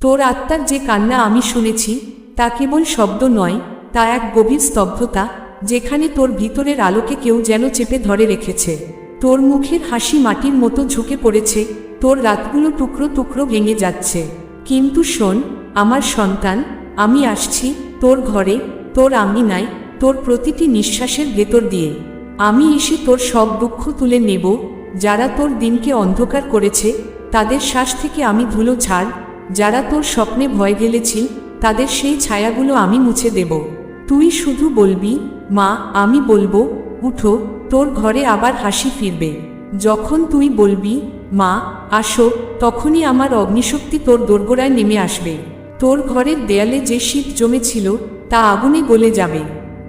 তোর আত্মার যে কান্না আমি শুনেছি, তা কেবল শব্দ নয়, তা এক গভীর স্তব্ধতা, যেখানে তোর ভিতরের আলোকে কেউ যেন চেপে ধরে রেখেছে। তোর মুখের হাসি মাটির মতো ঝুঁকে পড়েছে, তোর রাতগুলো টুকরো টুকরো ভেঙে যাচ্ছে। কিন্তু শোন, আমার সন্তান, আমি আসছি তোর ঘরে, তোর আঙিনায়, তোর প্রতিটি নিঃশ্বাসের ভেতর দিয়ে। আমি এসে তোর সব দুঃখ তুলে নেব, যারা তোর দিনকে অন্ধকার করেছে, তাদের শ্বাস থেকে আমি ধুলো ছাড় যারা তোর স্বপ্নে ভয় গেলেছিল, তাদের সেই ছায়াগুলো আমি মুছে দেব। তুই শুধু বলবি, মা, আমি বলব, উঠো, তোর ঘরে আবার হাসি ফিরবে। যখন তুই বলবি, মা, আসো, তখনই আমার অগ্নিশক্তি তোর দোরগোড়ায় নেমে আসবে। তোর ঘরের দেয়ালে যে শীত জমেছিল, তা আগুনে গলে যাবে।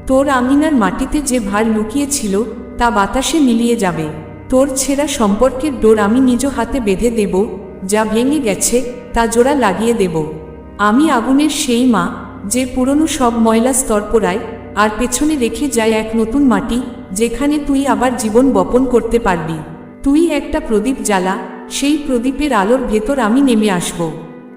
তোর আঙিনার মাটিতে যে ভার লুকিয়েছিল, তা বাতাসে মিলিয়ে যাবে। তোর ছেঁড়া সম্পর্কের ডোর আমি নিজ হাতে বেঁধে দেব, যা ভেঙে গেছে তা জোড়া লাগিয়ে দেব। আমি আগুনের সেই মা যে পুরনো সব ময়লা স্তর পোড়ায় আর পেছনে রেখে যায় এক নতুন মাটি যেখানে তুই আবার জীবন বপন করতে পারবি। তুই একটা প্রদীপ জ্বালা, সেই প্রদীপের আলোর ভেতর আমি নেমে আসব।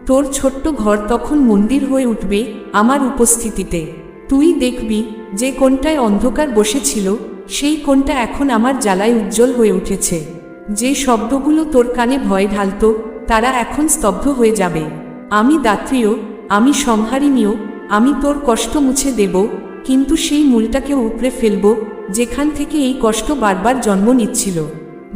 তোর ছোট্ট ঘর তখন মন্দির হয়ে উঠবে আমার উপস্থিতিতে। তুই দেখবি যে কোনটায় অন্ধকার বসেছিল, সেই কোনটা এখন আমার জ্বালায় উজ্জ্বল হয়ে উঠেছে। যে শব্দগুলো তোর কানে ভয় ঢালত তারা এখন স্তব্ধ হয়ে যাবে। আমি দাত্রীয়, আমি সংহারিণীয়, আমি তোর কষ্ট মুছে দেব, কিন্তু সেই মূলটাকেও উপড়ে ফেলব, যেখান থেকে এই কষ্ট বারবার জন্ম নিচ্ছিল।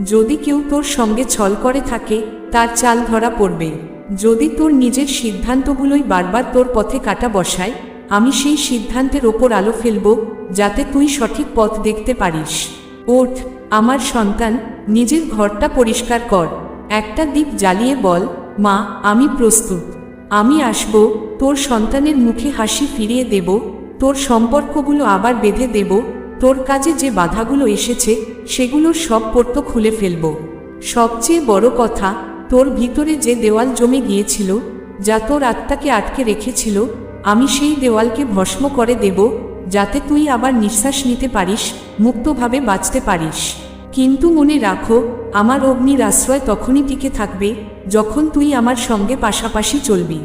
যদি কেউ তোর সঙ্গে ছল করে থাকে, তার চাল ধরা পড়বে। যদি তোর নিজের সিদ্ধান্তগুলোই বারবার তোর পথে কাটা বসায়, আমি সেই সিদ্ধান্তের ওপর আলো ফেলব, যাতে তুই সঠিক পথ দেখতে পারিস। ওঠ, আমার সন্তান, নিজের ঘরটা পরিষ্কার কর। একটা দ্বীপ জ্বালিয়ে বল, মা, আমি প্রস্তুত। আমি আসব, তোর সন্তানের মুখে হাসি ফিরিয়ে দেব, তোর সম্পর্কগুলো আবার বেঁধে দেব, তোর কাজে যে বাধাগুলো এসেছে সেগুলোর সব পর্ত খুলে ফেলব। সবচেয়ে বড় কথা, তোর ভিতরে যে দেওয়াল জমে গিয়েছিল, যা তোর আত্মাকে আটকে রেখেছিল, আমি সেই দেওয়ালকে ভস্ম করে দেব, যাতে তুই আবার নিঃশ্বাস নিতে পারিস, মুক্তভাবে বাঁচতে পারিস। কিন্তু মনে রাখো, আমার অগ্নির আশ্রয় তখনই টিকে থাকবে, যখন তুই আমার সঙ্গে পাশাপাশি চলবি।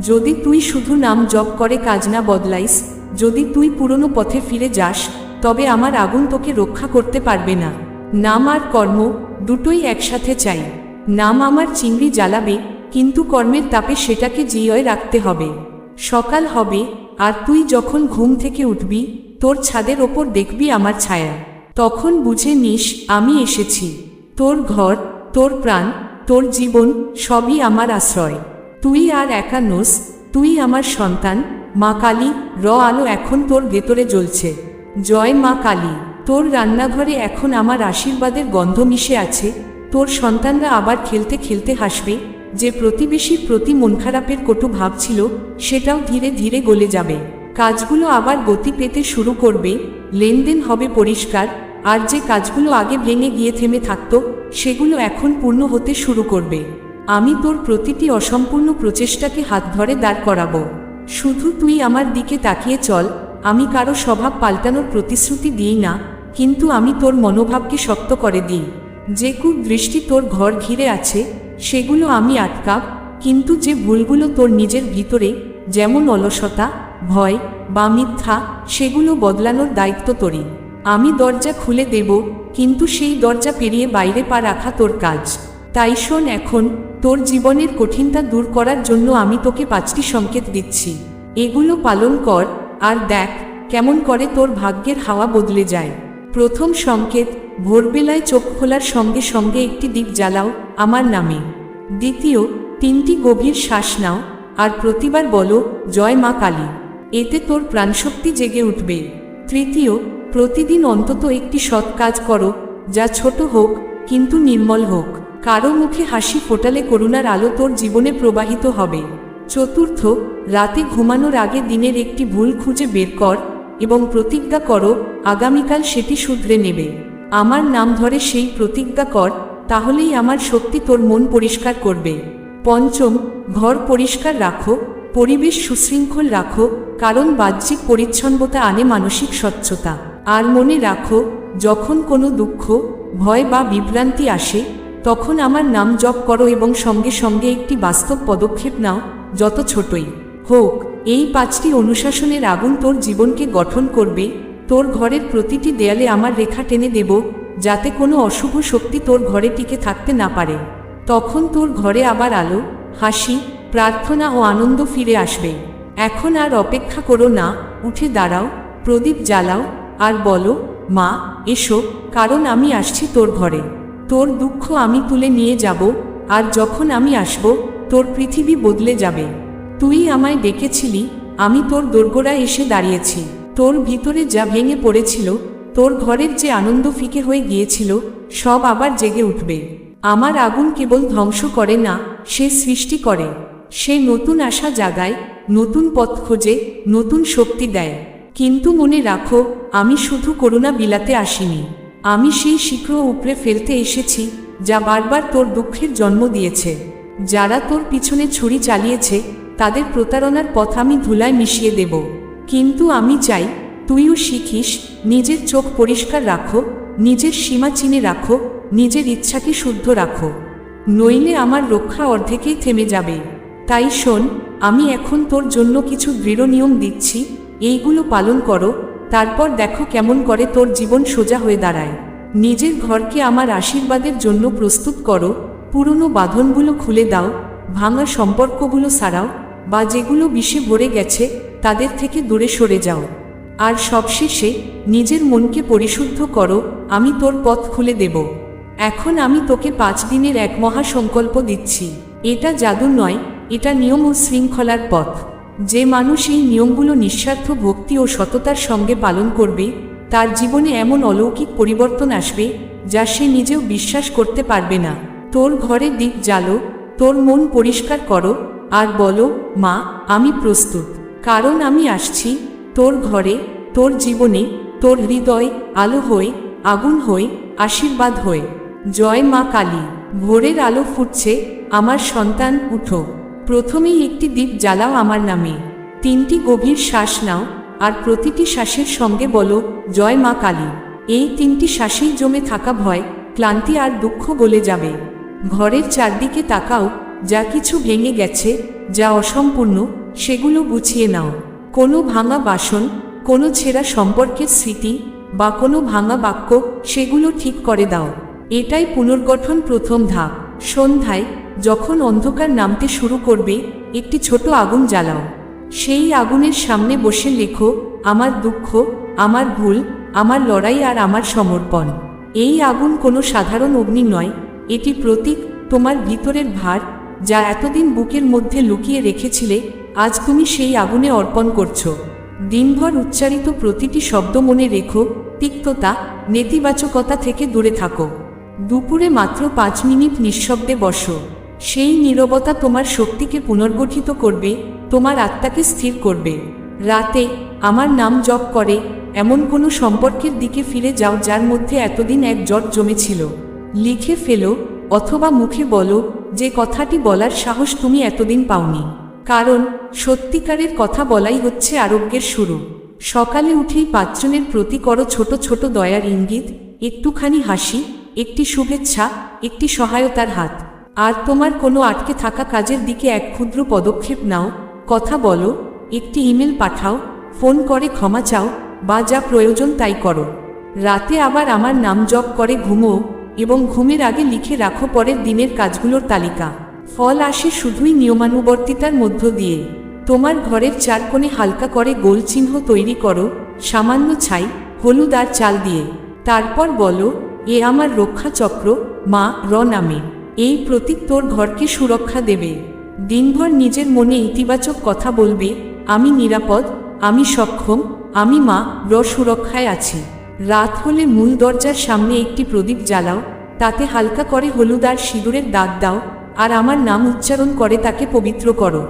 যদি তুই শুধু নাম জপ করে কাজ না বদলাইস, যদি তুই পুরনো পথে ফিরে যাস, তবে আমার আগুন তোকে রক্ষা করতে পারবে না। নাম আর কর্ম দুটোই একসাথে চাই। নাম আমার চিংড়ি জ্বালাবে, কিন্তু কর্মের তাপে সেটাকে জিয়য় রাখতে হবে। সকাল হবে, আর তুই যখন ঘুম থেকে উঠবি, তোর ছাদের ওপর দেখবি আমার ছায়া। তখন বুঝে নিস, আমি এসেছি। তোর ঘর, তোর প্রাণ, তোর জীবন, সবই আমার আশ্রয়। তুই আর একা নোস, তুই আমার সন্তান, মা কালী, র আলো এখন তোর ভেতরে জ্বলছে। জয় মা কালী, তোর রান্নাঘরে এখন আমার আশীর্বাদের গন্ধ মিশে আছে, তোর সন্তানরা আবার খেলতে খেলতে হাসবে, যে প্রতিবেশীর প্রতি মন খারাপের কটু ভাব ছিল, সেটাও ধীরে ধীরে গলে যাবে। কাজগুলো আবার গতি পেতে শুরু করবে, লেনদেন হবে পরিষ্কার আর যে কাজগুলো আগে ভেঙে গিয়ে থেমে থাকতো, সেগুলো এখন পূর্ণ হতে শুরু করবে। আমি তোর প্রতিটি অসম্পূর্ণ প্রচেষ্টাকে হাত ধরে দাঁড় করাবো। শুধু তুই আমার দিকে তাকিয়ে চল, আমি কারও স্বভাব পাল্টানোর প্রতিশ্রুতি দিই না, কিন্তু আমি তোর মনোভাবকে শক্ত করে দিই। যে দৃষ্টি তোর ঘর ঘিরে আছে, সেগুলো আমি আটকাব, কিন্তু যে ভুলগুলো তোর নিজের ভিতরে, যেমন অলসতা, ভয় বা মিথ্যা, সেগুলো বদলানোর দায়িত্ব তোরই। আমি দরজা খুলে দেব, কিন্তু সেই দরজা পেরিয়ে বাইরে পা রাখা তোর কাজ। তাই শোন এখন, তোর জীবনের কঠিনতা দূর করার জন্য আমি তোকে পাঁচটি সংকেত দিচ্ছি। এগুলো পালন কর, আর দেখ, কেমন করে তোর ভাগ্যের হাওয়া বদলে যায়। প্রথম সংকেত, ভোরবেলায় চোখ খোলার সঙ্গে সঙ্গে একটি দ্বীপ জ্বালাও, আমার নামে। দ্বিতীয়, তিনটি গভীর শ্বাস নাও, আর প্রতিবার বলো, জয় মা কালী। এতে তোর প্রাণশক্তি জেগে উঠবে। তৃতীয় প্রতিদিন অন্তত একটি সৎ কাজ করো, যা ছোট হোক, কিন্তু নির্মল হোক। কারও মুখে হাসি ফোটালে করুণার আলো তোর জীবনে প্রবাহিত হবে। চতুর্থ, রাতে ঘুমানোর আগে দিনের একটি ভুল খুঁজে বের কর এবং প্রতিজ্ঞা করো, আগামীকাল সেটি শুধরে নেবে। আমার নাম ধরে সেই প্রতিজ্ঞা কর, তাহলেই আমার শক্তি তোর মন পরিষ্কার করবে। পঞ্চম, ঘর পরিষ্কার রাখো, পরিবেশ সুশৃঙ্খল রাখো, কারণ বাহ্যিক পরিচ্ছন্নতা আনে মানসিক স্বচ্ছতা। আর মনে রাখো, যখন কোনো দুঃখ, ভয় বা বিভ্রান্তি আসে, তখন আমার নাম জপ করো এবং সঙ্গে সঙ্গে একটি বাস্তব পদক্ষেপ নাও, যত ছোটই হোক। এই পাঁচটি অনুশাসনের আগুন তোর জীবনকে গঠন করবে। তোর ঘরের প্রতিটি দেয়ালে আমার রেখা টেনে দেব, যাতে কোনো অশুভ শক্তি তোর ঘরে টিকে থাকতে না পারে। তখন তোর ঘরে আবার আলো, হাসি, প্রার্থনা ও আনন্দ ফিরে আসবে। এখন আর অপেক্ষা করো না, উঠে দাঁড়াও, প্রদীপ জ্বালাও আর বলো, মা, এসো, কারণ আমি আসছি তোর ঘরে। তোর দুঃখ আমি তুলে নিয়ে যাব, আর যখন আমি আসব, তোর পৃথিবী বদলে যাবে। তুই আমায় ডেকেছিলি, আমি তোর দোরগোড়ায় এসে দাঁড়িয়েছি। তোর ভিতরে যা ভেঙে পড়েছিল, তোর ঘরের যে আনন্দ ফিকে হয়ে গিয়েছিল, সব আবার জেগে উঠবে। আমার আগুন কেবল ধ্বংস করে না, সে সৃষ্টি করে। সে নতুন আশা জাগায়, নতুন পথ খোঁজে, নতুন শক্তি দেয়। কিন্তু মনে রাখো, আমি শুধু করুণা বিলাতে আসিনি। আমি সেই শীঘ্র উপড়ে ফেলতে এসেছি, যা বারবার তোর দুঃখের জন্ম দিয়েছে। যারা তোর পিছনে ছুরি চালিয়েছে, তাদের প্রতারণার পথ আমি ধুলায় মিশিয়ে দেব। কিন্তু আমি চাই, তুইও শিখিস, নিজের চোখ পরিষ্কার রাখো, নিজের সীমা চিনে রাখো, নিজের ইচ্ছাকে শুদ্ধ রাখো। নইলে আমার রক্ষা অর্ধেকেই থেমে যাবে। তাই শোন, আমি এখন তোর জন্য কিছু দৃঢ় নিয়ম দিচ্ছি এইগুলো পালন করো, তারপর দেখো কেমন করে তোর জীবন সোজা হয়ে দাঁড়ায়। নিজের ঘরকে আমার আশীর্বাদের জন্য প্রস্তুত করো, পুরনো বাঁধনগুলো খুলে দাও, ভাঙা সম্পর্কগুলো সারাও, বা যেগুলো বিষে ভরে গেছে, তাদের থেকে দূরে সরে যাও। আর সবশেষে, নিজের মনকে পরিশুদ্ধ করো, আমি তোর পথ খুলে দেব। এখন আমি তোকে পাঁচ দিনের এক মহা সংকল্প দিচ্ছি। এটা জাদু নয়, এটা নিয়ম ও শৃঙ্খলার পথ। যে মানুষ এই নিয়মগুলো নিঃস্বার্থ ভক্তি ও সততার সঙ্গে পালন করবে, তার জীবনে এমন অলৌকিক পরিবর্তন আসবে, যা সে নিজেও বিশ্বাস করতে পারবে না। তোর ঘরে দিক জ্বালো, তোর মন পরিষ্কার করো, আর বলো, মা, আমি প্রস্তুত। কারণ আমি আসছি, তোর ঘরে, তোর জীবনে, তোর হৃদয়, আলো হয়ে, আগুন হয়ে, আশীর্বাদ হয়ে। জয় মা কালী। ভোরের আলো ফুটছে, আমার সন্তান, উঠো। প্রথমেই একটি দ্বীপ জ্বালাও আমার নামে। তিনটি গভীর শ্বাস নাও, আর প্রতিটি শ্বাসের সঙ্গে বলো, জয় মা কালী। এই তিনটি শ্বাসেই জমে থাকা ভয়, ক্লান্তি আর দুঃখ গলে যাবে। ঘরের চারদিকে তাকাও, যা কিছু ভেঙে গেছে, যা অসম্পূর্ণ, সেগুলো গুছিয়ে নাও। কোনো ভাঙা বাসন, কোনো ছেঁড়া সম্পর্কের স্মৃতি, বা কোনো ভাঙা বাক্য, সেগুলো ঠিক করে দাও। এটাই পুনর্গঠন প্রথম ধাপ। সন্ধ্যায় যখন অন্ধকার নামতে শুরু করবে, একটি ছোট আগুন জ্বালাও। সেই আগুনের সামনে বসে লেখো, আমার দুঃখ, আমার ভুল, আমার লড়াই আর আমার সমর্পণ। এই আগুন কোনো সাধারণ অগ্নি নয়, এটি প্রতীক, তোমার ভিতরের ভার, যা এতদিন বুকের মধ্যে লুকিয়ে রেখেছিলে, আজ তুমি সেই আগুনে অর্পণ করছ। দিনভর উচ্চারিত প্রতিটি শব্দ মনে রেখো, তিক্ততা, নেতিবাচকতা থেকে দূরে থাকো। দুপুরে মাত্র পাঁচ মিনিট নিঃশব্দে বসো। সেই নীরবতা তোমার শক্তিকে পুনর্গঠিত করবে, তোমার আত্মাকে স্থির করবে। রাতে আমার নাম জপ করে, এমন কোনো সম্পর্কের দিকে ফিরে যাও যার মধ্যে এতদিন এক জট জমেছিল। লিখে ফেলো অথবা মুখে বলো যে কথাটি বলার সাহস তুমি এতদিন পাওনি। কারণ সত্যিকারের কথা বলাই হচ্ছে আরোগ্যের শুরু। সকালে উঠেই পাঁচজনের প্রতি করো ছোট ছোট দয়ার ইঙ্গিত, একটুখানি হাসি, একটি শুভেচ্ছা, একটি সহায়তার হাত। আর তোমার কোনো আটকে থাকা কাজের দিকে এক ক্ষুদ্র পদক্ষেপ নাও। কথা বলো, একটি ইমেল পাঠাও, ফোন করে ক্ষমা চাও, বা যা প্রয়োজন তাই করো। রাতে আবার আমার নাম জপ করে ঘুমো এবং ঘুমের আগে লিখে রাখো পরের দিনের কাজগুলোর তালিকা। ফল আসে শুধুই নিয়মানুবর্তিতার মধ্য দিয়ে। তোমার ঘরের চার কোণে হালকা করে গোল চিহ্ন তৈরি করো, সামান্য ছাই, হলুদ আর চাল দিয়ে। তারপর বলো, এ আমার রক্ষা চক্র, মা, র নামে। এই প্রতীক তোর ঘরকে সুরক্ষা দেবে। দিনভর নিজের মনে ইতিবাচক কথা বলবে, আমি নিরাপদ, আমি সক্ষম, আমি মা, র সুরক্ষায় আছি। রাত হলে মূল দরজার সামনে একটি প্রদীপ জ্বালাও, তাতে হালকা করে হলুদ আর সিঁদুরের দাগ দাও, আর আমার নাম উচ্চারণ করে তাকে পবিত্র করো।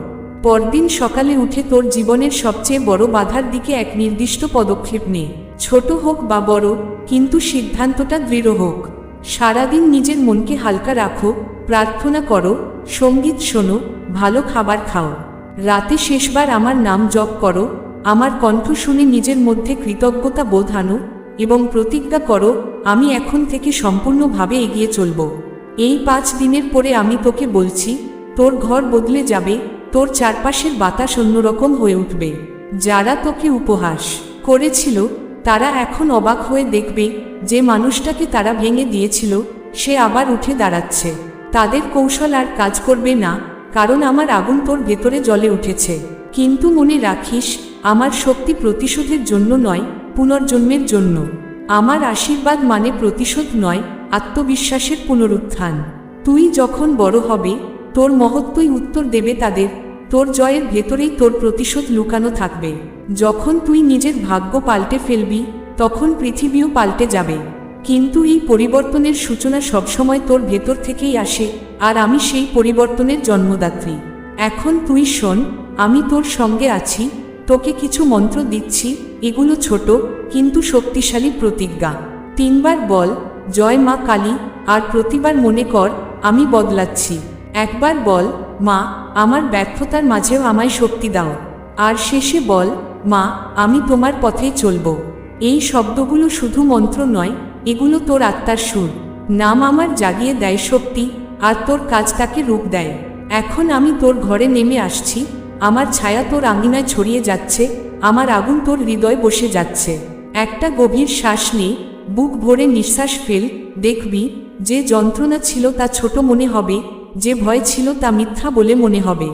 পরদিন সকালে উঠে তোর জীবনের সবচেয়ে বড় বাধার দিকে এক নির্দিষ্ট পদক্ষেপ নে। ছোট হোক বা বড়, কিন্তু সিদ্ধান্তটা দৃঢ় হোক। সারাদিন নিজের মনকে হালকা রাখো, প্রার্থনা করো, সংগীত শোনো, ভালো খাবার খাও। রাতে শেষবার আমার নাম জপ করো, আমার কণ্ঠ শুনে নিজের মধ্যে কৃতজ্ঞতা বোধ আনো এবং প্রতিজ্ঞা করো, আমি এখন থেকে সম্পূর্ণভাবে এগিয়ে চলব। এই পাঁচ দিনের পরে আমি তোকে বলছি, তোর ঘর বদলে যাবে, তোর চারপাশের বাতাস অন্যরকম হয়ে উঠবে। যারা তোকে উপহাস করেছিল তারা এখন অবাক হয়ে দেখবে যে মানুষটাকে তারা ভেঙে দিয়েছিল, সে আবার উঠে দাঁড়াচ্ছে। তাদের কৌশল আর কাজ করবে না, কারণ আমার আগুন তোর ভেতরে জলে উঠেছে। কিন্তু মনে রাখিস, আমার শক্তি প্রতিশোধের জন্য নয়, পুনর্জন্মের জন্য। আমার আশীর্বাদ মানে প্রতিশোধ নয়, আত্মবিশ্বাসের পুনরুত্থান। তুই যখন বড় হবে, তোর মহত্বই উত্তর দেবে তাদের। তোর জয়ের ভেতরেই তোর প্রতিশোধ লুকানো থাকবে। যখন তুই নিজের ভাগ্য পাল্টে ফেলবি, তখন পৃথিবীও পাল্টে যাবে। কিন্তু এই পরিবর্তনের সূচনা সবসময় তোর ভেতর থেকেই আসে, আর আমি সেই পরিবর্তনের জন্মদাত্রী। এখন তুই শোন, আমি তোর সঙ্গে আছি, তোকে কিছু মন্ত্র দিচ্ছি, এগুলো ছোট, কিন্তু শক্তিশালী প্রতিজ্ঞা। তিনবার বল, জয় মা কালী, আর প্রতিবার মনে কর, আমি বদলাচ্ছি। একবার বল মা, আমার ব্যর্থতার মাঝেও আমায় শক্তি দাও। আর শেষে বল, মা, আমি তোমার পথেই চলব। এই শব্দগুলো শুধু মন্ত্র নয়, এগুলো তোর আত্মার সুর। নাম আমার জাগিয়ে দেয় শক্তি, আর তোর কাজ তাকে রূপ দেয়। এখন আমি তোর ঘরে নেমে আসছি, আমার ছায়া তোর আঙিনায় ছড়িয়ে যাচ্ছে, আমার আগুন তোর হৃদয় বসে যাচ্ছে। একটা গভীর শ্বাস নে, বুক ভরে নিঃশ্বাস ফেল, দেখবি, যে যন্ত্রণা ছিল তা ছোট মনে হবে যে ভয় ছিল তা মিথ্যা বলে মনে হবে।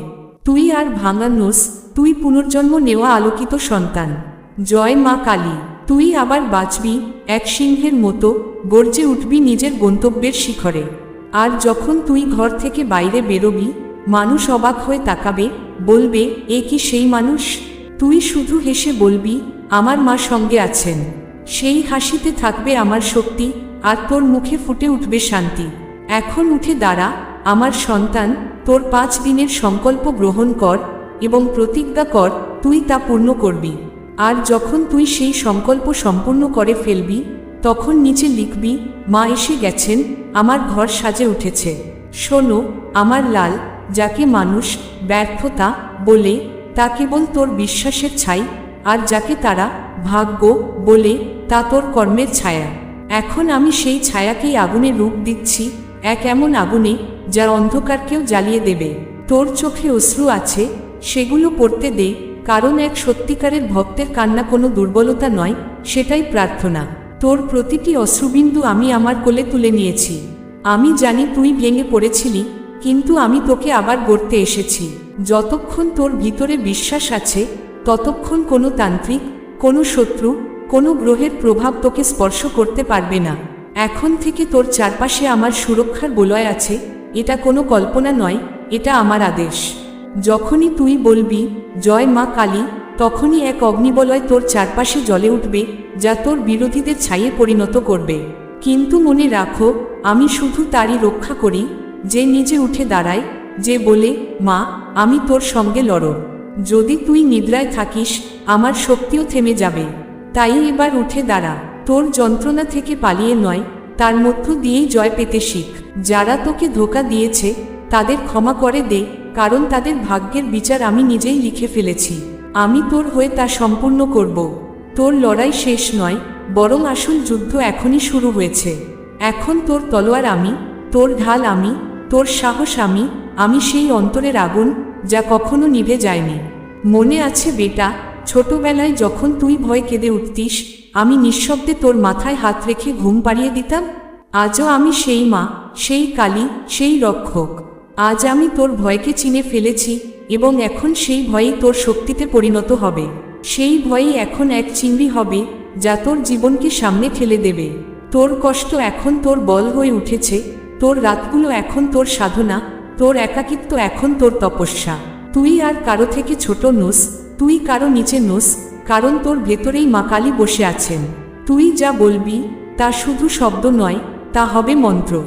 তুই আর ভাঙা নোস, তুই পুনর্জন্ম নেওয়া আলোকিত সন্তান। জয় মা কালী, তুই আবার বাঁচবি এক সিংহের মতো, গর্জে উঠবি নিজের গন্তব্যের শিখরে। আর যখন তুই ঘর থেকে বাইরে বেরোবি, মানুষ অবাক হয়ে তাকাবে, বলবে, এ কি সেই মানুষ? তুই শুধু হেসে বলবি, আমার মা সঙ্গে আছেন। সেই হাসিতে থাকবে আমার শক্তি, আর তোর মুখে ফুটে উঠবে শান্তি। এখন উঠে দাঁড়া আমার সন্তান, তোর পাঁচ দিনের সংকল্প গ্রহণ কর এবং প্রতিজ্ঞা কর, তুই তা পূর্ণ করবি। আর যখন তুই সেই সংকল্প সম্পূর্ণ করে ফেলবি, তখন নিচে লিখবি, মা এসে গেছেন, আমার ঘর সাজে উঠেছে। শোনো, আমার লাল, যাকে মানুষ ব্যর্থতা বলে, তা কেবল তোর বিশ্বাসের ছাই, আর যাকে তারা ভাগ্য বলে, তা তোর কর্মের ছায়া। এখন আমি সেই ছায়াকেই আগুনে রূপ দিচ্ছি এক এমন আগুনে যা অন্ধকারকেও জ্বালিয়ে দেবে। তোর চোখে অশ্রু আছে, সেগুলো পড়তে দে, কারণ এক সত্যিকারের ভক্তের কান্না কোনো দুর্বলতা নয়, সেটাই প্রার্থনা। তোর প্রতিটি অশ্রুবিন্দু আমি আমার কোলে তুলে নিয়েছি। আমি জানি তুই ভেঙে পড়েছিলি, কিন্তু আমি তোকে আবার গড়তে এসেছি। যতক্ষণ তোর ভিতরে বিশ্বাস আছে, ততক্ষণ কোনো তান্ত্রিক, কোনো শত্রু, কোনো গ্রহের প্রভাব তোকে স্পর্শ করতে পারবে না। এখন থেকে তোর চারপাশে আমার সুরক্ষার বলয় আছে, এটা কোনো কল্পনা নয়, এটা আমার আদেশ। যখনই তুই বলবি, জয় মা কালী, তখনই এক অগ্নিবলয় তোর চারপাশে জ্বলে উঠবে, যা তোর বিরোধীদের ছাইয়ে পরিণত করবে। কিন্তু মনে রাখো, আমি শুধু তারই রক্ষা করি, যে নিজে উঠে দাঁড়ায়, যে বলে, মা, আমি তোর সঙ্গে লড়ো যদি তুই নিদ্রায় থাকিস, আমার শক্তিও থেমে যাবে। তাই এবার উঠে দাঁড়া। তোর যন্ত্রণা থেকে পালিয়ে নয়, তার মধ্য দিয়েই জয় পেতে শিখ। যারা তোকে ধোকা দিয়েছে, তাদের ক্ষমা করে দে, কারণ তাদের ভাগ্যের বিচার আমি নিজেই লিখে ফেলেছি। আমি তোর হয়ে তা সম্পূর্ণ করব। তোর লড়াই শেষ নয়, বরং আসল যুদ্ধ এখনই শুরু হয়েছে। এখন তোর তলোয়ার আমি, তোর ঢাল আমি, তোর সাহস আমি আমি সেই অন্তরের আগুন, যা কখনো নিভে যায়নি। মনে আছে বেটা, ছোটবেলায় যখন তুই ভয় কেঁদে উঠতিস আমি নিঃশব্দে তোর মাথায় হাত রেখে ঘুম পাড়িয়ে দিতাম, আজও আমি সেই মা, সেই কালী, সেই রক্ষক। আজ আমি তোর ভয়কে চিনে ফেলেছি এবং এখন সেই ভয়ই তোর শক্তিতে পরিণত হবে। সেই ভয়ই এখন এক চিংড়ি হবে যা তোর জীবনকে সামনে ঠেলে দেবে। তোর কষ্ট এখন তোর বল হয়ে উঠেছে, তোর রাতগুলো এখন তোর সাধনা, তোর একাকিত্ব এখন তোর তপস্যা। তুই আর কারও থেকে ছোট নোস, তুই কারও নিচে নোস কারণ তোর ভেতরেই মা কালী বসে আছেন। তুই যা বলবি, তা শুধু শব্দ নয়, তা হবে মন্ত্র।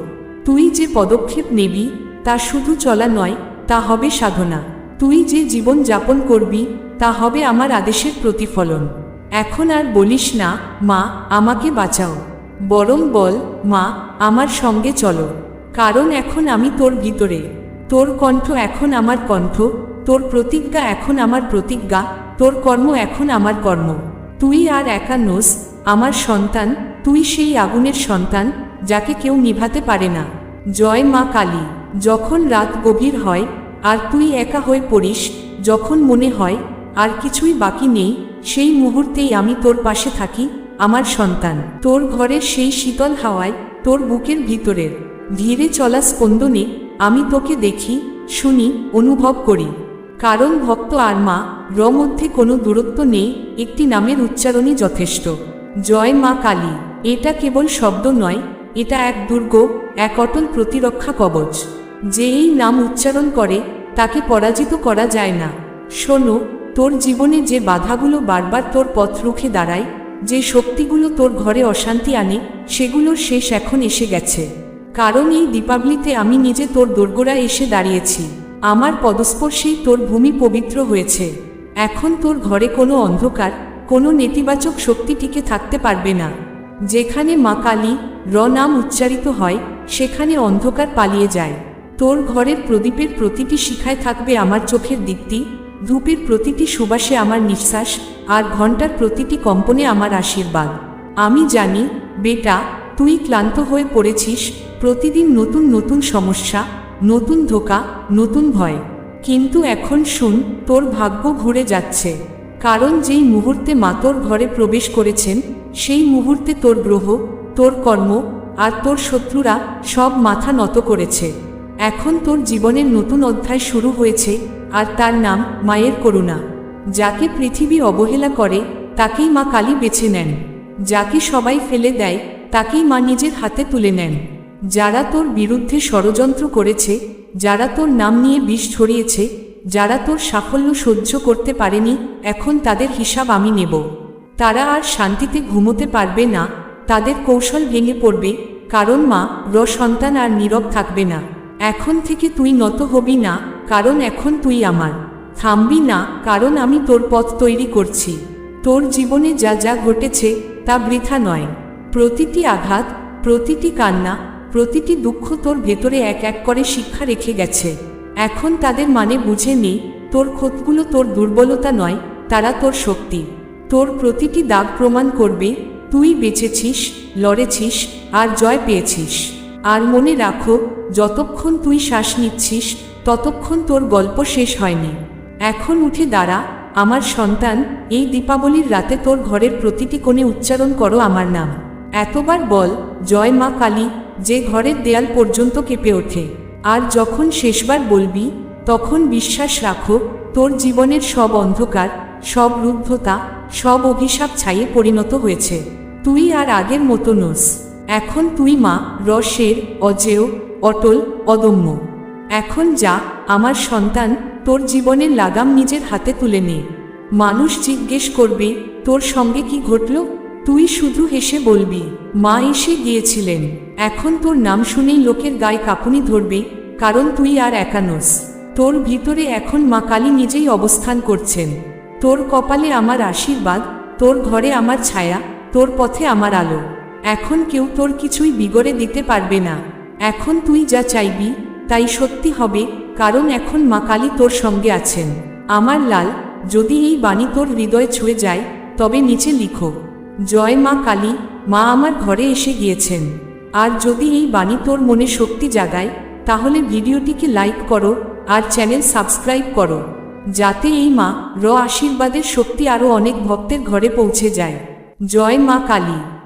তুই যে পদক্ষেপ নেবি, তা শুধু চলা নয়, তা হবে সাধনা। তুই যে জীবন যাপন করবি, তা হবে আমার আদেশের প্রতিফলন। এখন আর বলিস না, মা, আমাকে বাঁচাও। বরং বল, মা, আমার সঙ্গে চলো। কারণ এখন আমি তোর ভিতরে। তোর কণ্ঠ এখন আমার কণ্ঠ, তোর প্রতিজ্ঞা এখন আমার প্রতিজ্ঞা তোর কর্ম এখন আমার কর্ম। তুই আর একা নোস, আমার সন্তান, তুই সেই আগুনের সন্তান, যাকে কেউ নিভাতে পারে না। জয় মা কালী, যখন রাত গভীর হয়, আর তুই একা হয়ে পড়িস, যখন মনে হয়, আর কিছুই বাকি নেই, সেই মুহূর্তেই আমি তোর পাশে থাকি, আমার সন্তান। তোর ঘরের সেই শীতল হাওয়ায়, তোর বুকের ভিতরের। ধীরে চলা স্পন্দনে, আমি তোকে দেখি, শুনি, অনুভব করি। কারণ ভক্ত আর মা র মধ্যে কোনো দূরত্ব নেই, একটি নামের উচ্চারণই যথেষ্ট। জয় মা কালী, এটা কেবল শব্দ নয়, এটা এক দুর্গ, এক অটল প্রতিরক্ষা কবচ। যে এই নাম উচ্চারণ করে, তাকে পরাজিত করা যায় না। শোনো, তোর জীবনে যে বাধাগুলো বারবার তোর পথ রুখে দাঁড়ায়, যে শক্তিগুলো তোর ঘরে অশান্তি আনে সেগুলোর শেষ এখন এসে গেছে। কারণ এই দীপাবলিতে আমি নিজে তোর দোরগোড়ায় এসে দাঁড়িয়েছি। আমার পদস্পর্শেই তোর ভূমি পবিত্র হয়েছে। এখন তোর ঘরে কোনো অন্ধকার, কোনো নেতিবাচক শক্তি টিকে থাকতে পারবে না। যেখানে মা কালী, র নাম উচ্চারিত হয়, সেখানে অন্ধকার পালিয়ে যায়। তোর ঘরের প্রদীপের প্রতিটি শিখায় থাকবে আমার চোখের দীপ্তি, ধূপের প্রতিটি সুবাসে আমার নিঃশ্বাস, আর ঘণ্টার প্রতিটি কম্পনে আমার আশীর্বাদ। আমি জানি, বেটা, তুই ক্লান্ত হয়ে পড়েছিস, প্রতিদিন নতুন নতুন সমস্যা নতুন ধোকা, নতুন ভয়। কিন্তু এখন শুন, তোর ভাগ্য ঘুরে যাচ্ছে। কারণ যেই মুহূর্তে মা তোর ঘরে প্রবেশ করেছেন, সেই মুহূর্তে তোর গ্রহ, তোর কর্ম আর তোর শত্রুরা সব মাথা নত করেছে। এখন তোর জীবনের নতুন অধ্যায় শুরু হয়েছে আর তার নাম মায়ের করুণা। যাকে পৃথিবী অবহেলা করে, তাকেই মা কালী বেছে নেন। যাকে সবাই ফেলে দেয়, তাকেই মা নিজের হাতে তুলে নেন। যারা তোর বিরুদ্ধে ষড়যন্ত্র করেছে, যারা তোর নাম নিয়ে বিষ ছড়িয়েছে, যারা তোর সাফল্য সহ্য করতে পারেনি, এখন তাদের হিসাব আমি নেব। তারা আর শান্তিতে ঘুমোতে পারবে না, তাদের কৌশল ভেঙে পড়বে, কারণ মা, র সন্তান আর নীরব থাকবে না। এখন থেকে তুই নত হবি না, কারণ এখন তুই আমার। থামবি না, কারণ আমি তোর পথ তৈরি করছি। তোর জীবনে যা যা ঘটেছে, তা বৃথা নয়। প্রতিটি আঘাত, প্রতিটি কান্না প্রতিটি দুঃখ তোর ভেতরে এক এক করে শিক্ষা রেখে গেছে। এখন তাদের মানে বুঝে নে, তোর ক্ষতগুলো তোর দুর্বলতা নয়, তারা তোর শক্তি। তোর প্রতিটি দাগ প্রমাণ করবে, তুই বেঁচেছিস, লড়েছিস, আর জয় পেয়েছিস। আর মনে রাখো, যতক্ষণ তুই শ্বাস নিচ্ছিস, ততক্ষণ তোর গল্প শেষ হয়নি। এখন উঠে দাঁড়া, আমার সন্তান, এই দীপাবলির রাতে তোর ঘরের প্রতিটি কোণে উচ্চারণ করো আমার নাম। এতবার বল, জয় মা কালী যে ঘরের দেয়াল পর্যন্ত কেঁপে ওঠে। আর যখন শেষবার বলবি, তখন বিশ্বাস রাখো, তোর জীবনের সব অন্ধকার, সব রুদ্ধতা, সব অভিশাপ ছাইয়ে পরিণত হয়েছে। তুই আর আগের মতো নোস। এখন তুই মা, রসের, অজেয়, অটল, অদম্য। এখন যা, আমার সন্তান, তোর জীবনের লাগাম নিজের হাতে তুলে নে। মানুষ জিজ্ঞেস করবে, তোর সঙ্গে কি ঘটল? তুই শুধু হেসে বলবি, মা এসে গিয়েছিলেন, এখন তোর নাম শুনেই লোকের গায়ে কাঁপুনি ধরবে, কারণ তুই আর একানোস তোর ভিতরে এখন মা কালী নিজেই অবস্থান করছেন। তোর কপালে আমার আশীর্বাদ, তোর ঘরে আমার ছায়া, তোর পথে আমার আলো। এখন কেউ তোর কিছুই বিগড়ে দিতে পারবে না। এখন তুই যা চাইবি, তাই সত্যি হবে, কারণ এখন মা কালী তোর সঙ্গে আছেন। আমার লাল, যদি এই বাণী তোর হৃদয় ছুঁয়ে যায়, তবে নিচে লিখো জয় মা কালী, মা আমার ঘরে এসে গিয়েছেন। আর যদি এই বাণী তোর মনে শক্তি জাগায়, তাহলে ভিডিওটিকে লাইক করো আর চ্যানেল সাবস্ক্রাইব করো, যাতে এই মা র আশীর্বাদের শক্তি আরও অনেক ভক্তের ঘরে পৌঁছে যায়। জয় মা কালী।